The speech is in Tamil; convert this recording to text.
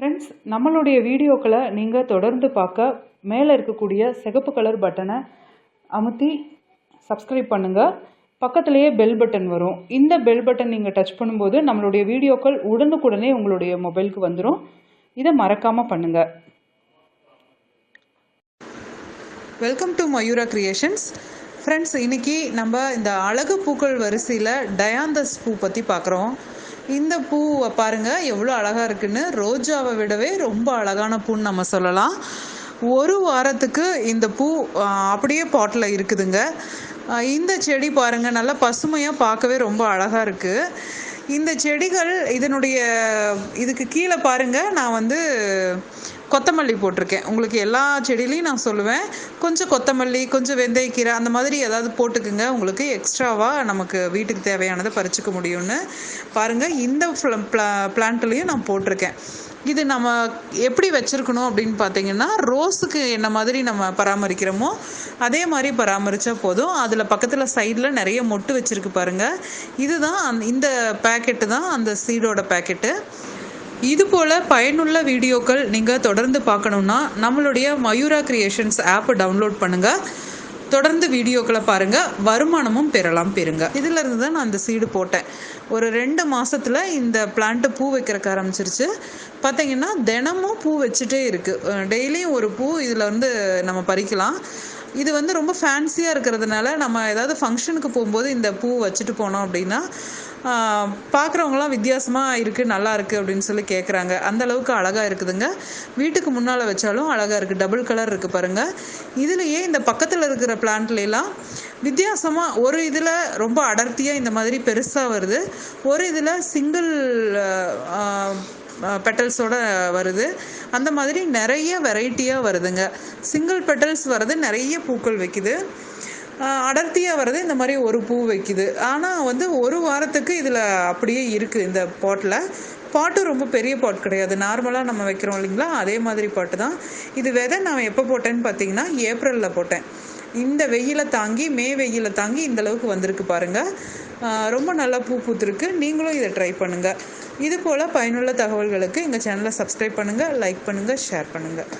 ஃப்ரெண்ட்ஸ் நம்மளுடைய வீடியோக்களை நீங்கள் தொடர்ந்து பார்க்க மேலே இருக்கக்கூடிய சிகப்பு கலர் பட்டனை அமுத்தி சப்ஸ்கிரைப் பண்ணுங்கள் பக்கத்துலேயே பெல் பட்டன் வரும். இந்த பெல் பட்டன் நீங்கள் டச் பண்ணும்போது நம்மளுடைய வீடியோக்கள் உடனுக்குடனே உங்களுடைய மொபைலுக்கு வந்துடும் இதை மறக்காமல் பண்ணுங்கள் welcome to Mayura creations friends இன்னைக்கு நம்ம இந்த அழகு பூக்கள் வரிசையில் டயாந்தஸ் பூ பற்றி பார்க்குறோம். இந்த பூவை பாருங்கள் எவ்வளோ அழகாக இருக்குன்னு. ரோஜாவை விடவே ரொம்ப அழகான பூன்னு நம்ம சொல்லலாம். ஒரு வாரத்துக்கு இந்த பூ அப்படியே பாட்டில் இருக்குதுங்க. இந்த செடி பாருங்கள் நல்லா பசுமையாக பார்க்கவே ரொம்ப அழகாக இருக்குது இந்த செடிகள் இதனுடைய இதுக்கு கீழே பாருங்கள் நான் வந்து கொத்தமல்லி போட்டிருக்கேன். உங்களுக்கு எல்லா செடியிலையும் நான் சொல்லுவேன். கொஞ்சம் கொத்தமல்லி கொஞ்சம் வெந்தயக்கீரை அந்த மாதிரி ஏதாவது போட்டுக்குங்க. உங்களுக்கு எக்ஸ்ட்ராவாக நமக்கு வீட்டுக்கு தேவையானதை பறிச்சுக்க முடியும்னு. பாருங்கள் இந்த பிளான்ட்லேயும் நான் போட்டிருக்கேன். இது நம்ம எப்படி வச்சுருக்கணும் அப்படின்னு பார்த்தீங்கன்னா ரோஸுக்கு என்ன மாதிரி நம்ம பராமரிக்கிறோமோ அதே மாதிரி பராமரித்தா போதும். அதில் பக்கத்தில் சைடில் நிறைய மொட்டு வச்சுருக்கு பாருங்கள் இதுதான் அந்த- இந்த பேக்கெட்டு தான் அந்த சீடோட பேக்கெட்டு இது போல் பயனுள்ள வீடியோக்கள் நீங்கள் தொடர்ந்து பார்க்கணுன்னா நம்மளுடைய மயூரா கிரியேஷன்ஸ் ஆப்பை டவுன்லோட் பண்ணுங்கள் தொடர்ந்து வீடியோக்களை பாருங்கள் வருமானமும் பெறலாம் பெறுங்க. இதில் இருந்து தான் நான் இந்த சீடு போட்டேன். ஒரு ரெண்டு மாதத்தில் இந்த பிளான்ட்டு பூ வைக்கிறக்க ஆரம்பிச்சிருச்சு. பார்த்தீங்கன்னா தினமும் பூ வச்சுட்டே இருக்குது டெய்லியும் ஒரு பூ இதில் வந்து நம்ம பறிக்கலாம். இது வந்து ரொம்ப ஃபேன்சியாக இருக்கிறதுனால நம்ம ஏதாவது ஃபங்க்ஷனுக்கு போகும்போது இந்த பூ வச்சுட்டு போனோம் அப்படின்னா பார்க்குறவங்களாம் வித்தியாசமாக இருக்குது நல்லா இருக்குது அப்படின்னு சொல்லி கேட்குறாங்க அந்த அளவுக்கு அழகாக இருக்குதுங்க. வீட்டுக்கு முன்னால் வச்சாலும் அழகாக இருக்குது டபுள் கலர் இருக்குது பாருங்கள் இதுலேயே இந்த பக்கத்தில் இருக்கிற பிளான்ட்லாம் வித்தியாசமாக ஒரு இதில் ரொம்ப அடர்த்தியாக இந்த மாதிரி பெருசாக வருது. ஒரு இதில் சிங்கிள் பெட்டல்ஸோட வருது. அந்த மாதிரி நிறைய வெரைட்டியாக வருதுங்க. சிங்கிள் பெட்டல்ஸ் வருது நிறைய பூக்கள் வைக்குது. அடர்த்தியாக வருது இந்த மாதிரி ஒரு பூ வைக்குது. ஆனால் வந்து ஒரு வாரத்துக்கு இதில் அப்படியே இருக்குது இந்த பாட்டில் பாட்டு ரொம்ப பெரிய பாட் கிடையாது. நார்மலாக நம்ம வைக்கிறோம் இல்லைங்களா? அதே மாதிரி பாட்டு தான். இது விதை நான் எப்போ போட்டேன்னு பார்த்தீங்கன்னா ஏப்ரலில் போட்டேன். இந்த வெயிலை தாங்கி மே வெயில தாங்கி இந்த அளவுக்கு வந்திருக்கு பாருங்கள் ரொம்ப நல்லா பூ பூத்துருக்கு. நீங்களும் இதை ட்ரை பண்ணுங்கள் இது போல் பயனுள்ள தகவல்களுக்கு எங்கள் சேனலை சப்ஸ்கிரைப் பண்ணுங்கள் லைக் பண்ணுங்கள் ஷேர் பண்ணுங்கள்